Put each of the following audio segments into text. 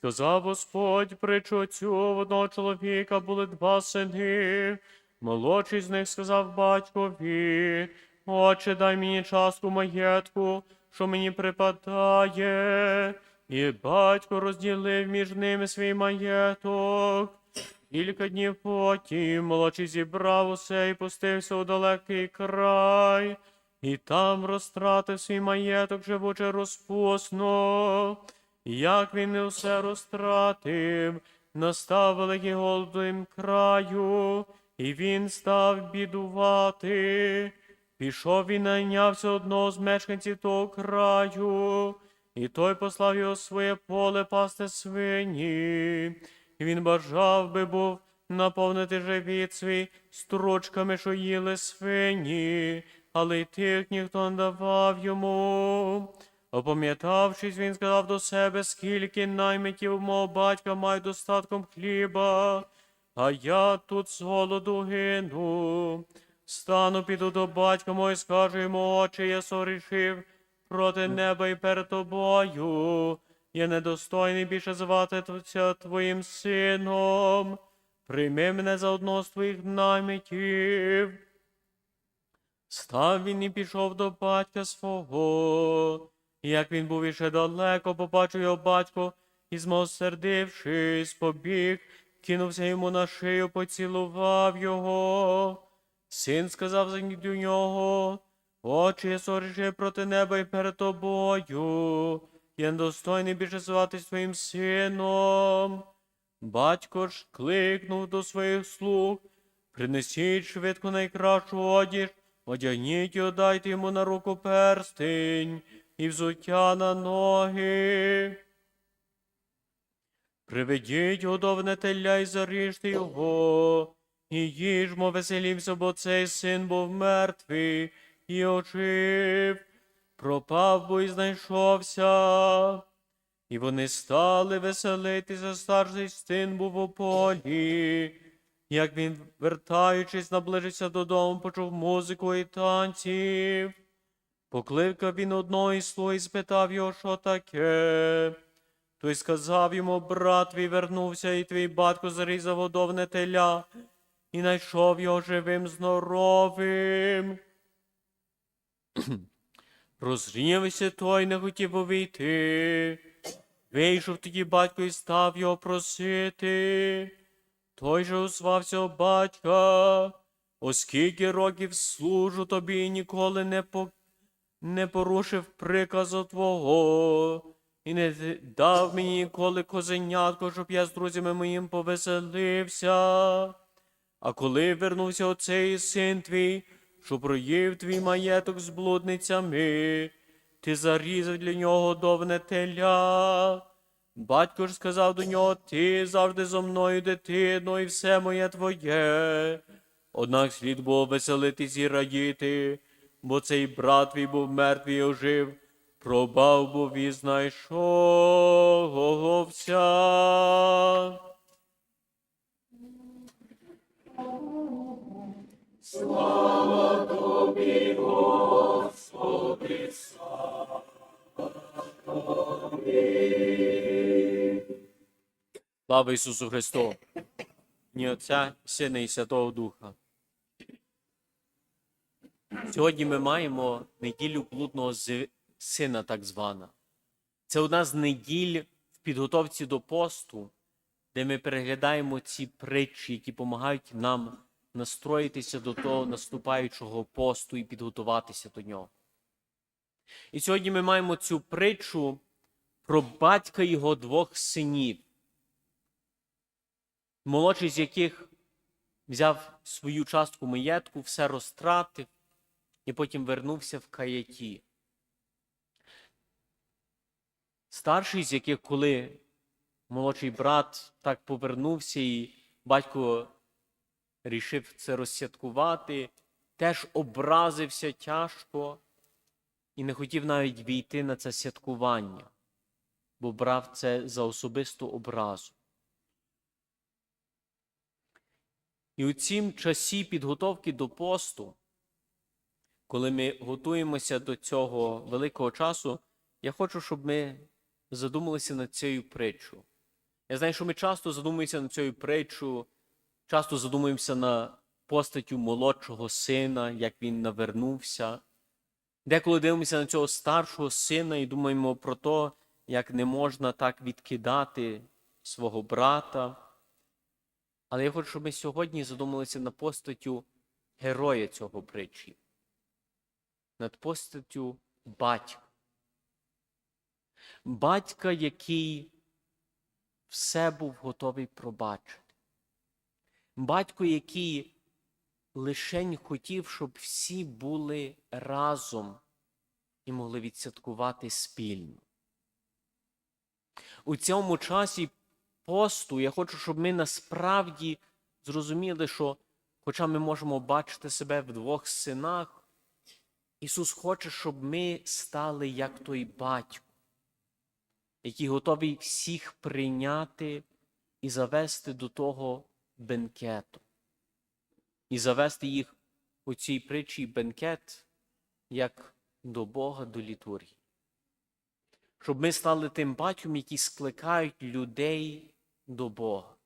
Сказав Господь притчу цю в одного чоловіка були два сини. Молодший з них сказав батькові, Отче, дай мені частку маєтку, що мені припадає. І батько розділив між ними свій маєток. Кілька днів потім молодший зібрав усе і пустився у далекий край, і там розтратив свій маєток, живучи розпусно. Як він не усе розтратив, настав великий голод їм краю, і він став бідувати. Пішов він найнявся одного з мешканців того краю, і той послав його своє поле пасти свині. І він бажав би був наповнити живіт свій стручками, що їли свині, але й тих ніхто не давав йому. Опам'ятавшись, він сказав до себе, скільки наймитів мого батька мають достатком хліба, а я тут з голоду гину. Стану, піду до батька мого і скажу йому, отче, я сорішив проти неба і перед тобою. Я недостойний більше зватися твоїм сином. Прийми мене за одного з твоїх наймитів. Став він і пішов до батька свого. Як він був іще далеко, побачив його батько, і змосердившись, побіг, кинувся йому на шию, поцілував його. Син сказав за нього, Отче, я сорішив проти неба і перед тобою. Я недостойний більше зватись твоїм сином. Батько ж кликнув до своїх слуг, принесіть швидко найкращу одіж, одягніть і дайте йому на руку перстень і взуття на ноги. Приведіть годовне теля і заріжте його, і їжмо веселімся, бо цей син був мертвий і ожив, пропав, бо і знайшовся. І вони стали веселитися, старший син був у полі. Як він, вертаючись, наближився додому, почув музику і танців. Покликав він одного із і спитав його, що таке. Той сказав йому, брат твій вернувся, і твій батько зарізав водовне теля, і знайшов його живим здоровим. Розрівся той, не хотів увійти. Вийшов тоді батько і став його просити. Той же озвався батька, оскільки років служу тобі і ніколи не, по... не порушив приказу твого, і не дав мені ніколи козенятко, щоб я з друзями моїм повеселився. А коли вернувся оцей син твій, що проїв твій маєток з блудницями, ти зарізав для нього довне теля. Батько ж сказав до нього, ти завжди зо мною, дитино, і все моє твоє. Однак слід було веселитись і радіти, бо цей брат твій був мертвий і ожив, пробав був і знайшовся. Слава Ісусу Христу! Ні Отця, Сина і Святого Духа. Сьогодні ми маємо неділю блудного сина, так звана. Це одна з неділь в підготовці до посту, де ми переглядаємо ці притчі, які допомагають нам настроїтися до того наступаючого посту і підготуватися до нього. І сьогодні ми маємо цю притчу про батька його двох синів молодший з яких взяв свою частку маєтку, все розтратив і потім вернувся в каяті. Старший з яких, коли молодший брат так повернувся, і батько рішив це розсвяткувати, теж образився тяжко і не хотів навіть війти на це святкування, бо брав це за особисту образу. І у цім часі підготовки до посту, коли ми готуємося до цього великого часу, я хочу, щоб ми задумалися над цією притчою. Я знаю, що ми часто задумуємося над цією притчу, часто задумуємося на постаттю молодшого сина, як він навернувся. Деколи дивимося на цього старшого сина і думаємо про те, як не можна так відкидати свого брата. Але я хочу, щоб ми сьогодні задумалися над постаттю героя цього притчі, над постаттю батька. Батька, який все був готовий пробачити. Батько, який лишень хотів, щоб всі були разом і могли відсвяткувати спільно. У цьому часі посту я хочу, щоб ми насправді зрозуміли, що, хоча ми можемо бачити себе в двох синах, Ісус хоче, щоб ми стали як той батько, який готовий всіх прийняти і завести до того бенкету, і завести їх у цій притчі бенкет як до Бога, до літургії. Щоб ми стали тим батьком, які скликають людей до Бога.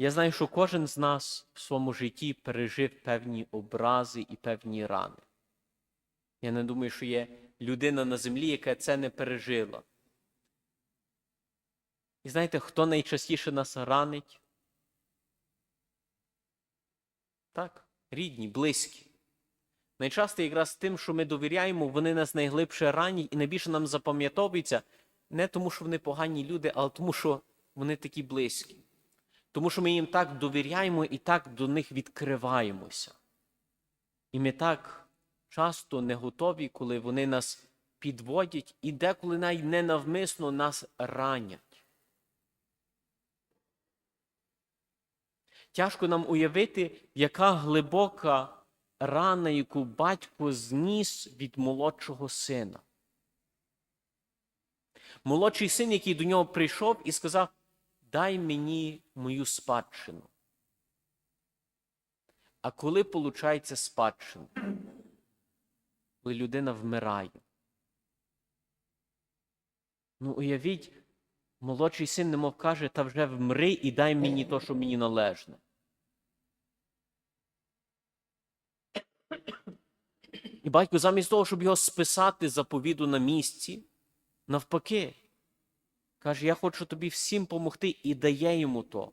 Я знаю, що кожен з нас в своєму житті пережив певні образи і певні рани. Я не думаю, що є людина на землі, яка це не пережила. І знаєте, хто найчастіше нас ранить? Так, рідні, близькі. Найчасто якраз тим, що ми довіряємо, вони нас найглибше ранять і найбільше нам запам'ятовуються не тому, що вони погані люди, але тому, що вони такі близькі. Тому що ми їм так довіряємо і так до них відкриваємося. І ми так часто не готові, коли вони нас підводять і деколи навіть ненавмисно нас ранять. Тяжко нам уявити, яка глибока рана, яку батько зніс від молодшого сина. Молодший син, який до нього прийшов і сказав: Дай мені мою спадщину. А коли получається спадщина? Коли людина вмирає. Ну, уявіть, молодший син немов каже, та вже вмри і дай мені то, що мені належне. І батько, замість того, щоб його списати заповіду на місці, навпаки, каже: Я хочу тобі всім помогти і дає йому то.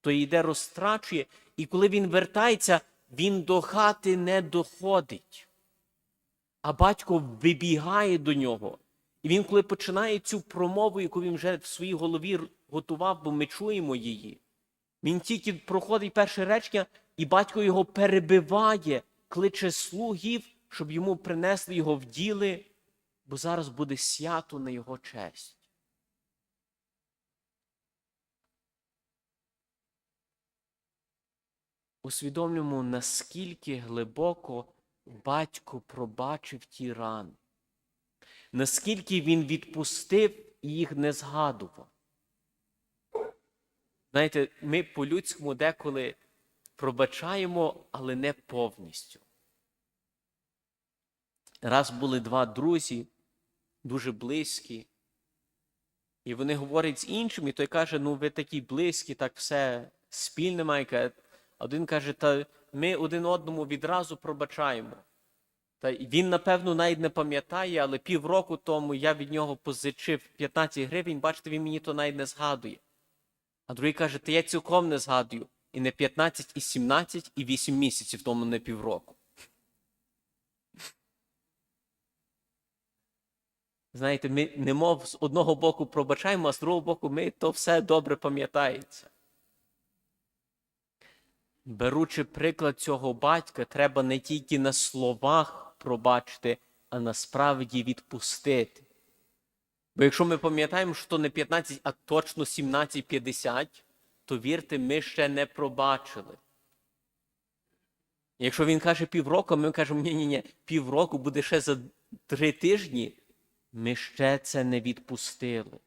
То йде розтрачує, і коли він вертається, він до хати не доходить. А батько вибігає до нього. І він, коли починає цю промову, яку він вже в своїй голові готував, бо ми чуємо її, він тільки проходить перше речення, і батько його перебиває, кличе слугів, щоб йому принесли його в діли, бо зараз буде свято на його честь. Усвідомлюємо, наскільки глибоко батько пробачив ті рани, наскільки він відпустив і їх не згадував. Знаєте, ми по-людському деколи пробачаємо, але не повністю. Раз були два друзі, дуже близькі, і вони говорять з іншим, і той каже: ну ви такі близькі, так все спільне маєте. Один каже, та ми один одному відразу пробачаємо. Та він, напевно, навіть не пам'ятає, але півроку тому я від нього позичив 15 гривень, бачите, він мені то навіть не згадує. А другий каже, та я цілком не згадую. І не 15, і 17, і 8 місяців тому не півроку. Знаєте, ми немов з одного боку пробачаємо, а з другого боку, ми то все добре пам'ятається. Беручи приклад цього батька, треба не тільки на словах пробачити, а насправді відпустити. Бо якщо ми пам'ятаємо, що не 15, а точно 17-50, то вірте, ми ще не пробачили. Якщо він каже півроку, ми кажемо, ні ні ні півроку буде ще за три тижні, ми ще це не відпустили.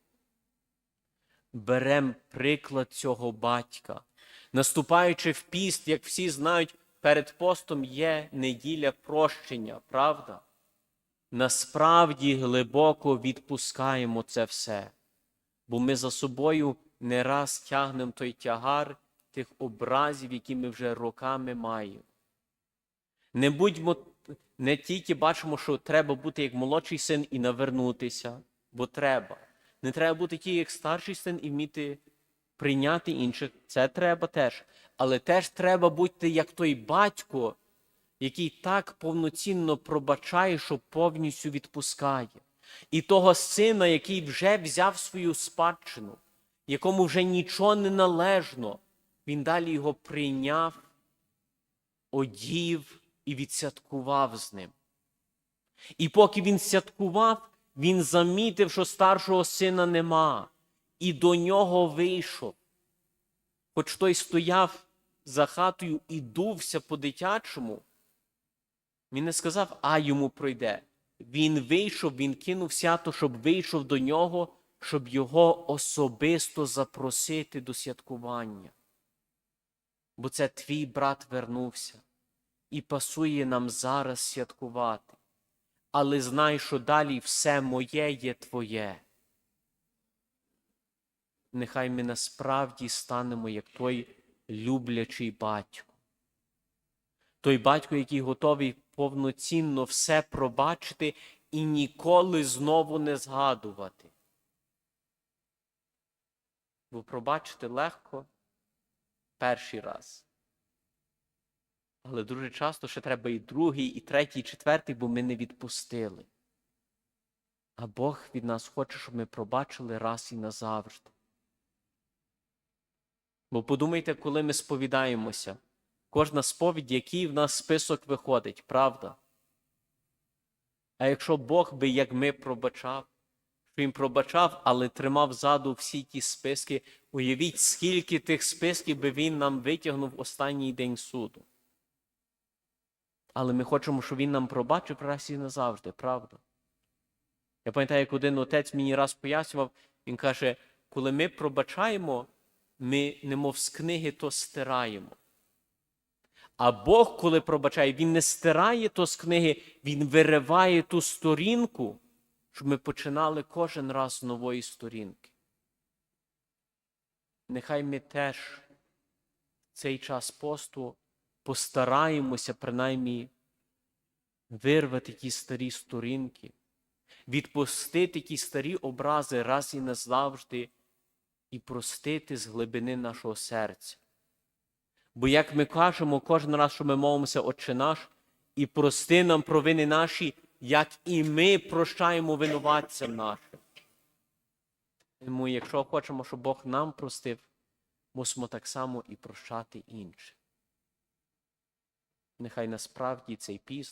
Берем приклад цього батька. Наступаючи в піст, як всі знають, перед постом є неділя прощення, правда? насправді глибоко відпускаємо це все, бо ми за собою не раз тягнемо той тягар тих образів, які ми вже роками маємо. Не будьмо не тільки бачимо, що треба бути як молодший син і навернутися, бо треба. Не треба бути тільки як старший син і вміти прийняти інших. Це треба теж. Але теж треба бути як той батько, який так повноцінно пробачає, що повністю відпускає. І того сина, який вже взяв свою спадщину, якому вже нічого не належно, він далі його прийняв, одів і відсвяткував з ним. І поки він святкував, він замітив, що старшого сина нема, і до нього вийшов. Хоч той стояв за хатою і дувся по-дитячому, він не сказав, а йому пройде. Він вийшов, він кинув свято, щоб вийшов до нього, щоб його особисто запросити до святкування. Бо це твій брат вернувся і пасує нам зараз святкувати. Але знай, що далі все моє є твоє. Нехай ми насправді станемо як той люблячий батько. Той батько, який готовий повноцінно все пробачити і ніколи знову не згадувати. Бо пробачити легко перший раз. Але дуже часто ще треба і другий, і третій, і четвертий, бо ми не відпустили. А Бог від нас хоче, щоб ми пробачили раз і назавжди. Бо подумайте, коли ми сповідаємося, кожна сповідь, який в нас список виходить, правда? А якщо Бог би, як ми, пробачав, що Він пробачав, але тримав ззаду всі ті списки, уявіть, скільки тих списків би Він нам витягнув останній день суду. Але ми хочемо, щоб він нам пробачив раз і назавжди, правда? Я пам'ятаю, як один отець мені раз пояснював, він каже, коли ми пробачаємо, ми немов з книги то стираємо. А Бог, коли пробачає, Він не стирає то з книги, Він вириває ту сторінку, щоб ми починали кожен раз з нової сторінки. Нехай ми теж цей час посту постараємося принаймні вирвати ті старі сторінки, відпустити ті старі образи раз і назавжди і простити з глибини нашого серця. Бо, як ми кажемо кожен раз, що ми молимося, Отче наш, і прости нам провини наші, як і ми прощаємо винуватцям нашим. Тому, якщо хочемо, щоб Бог нам простив, мусимо так само і прощати іншим. Нехай насправді цей піст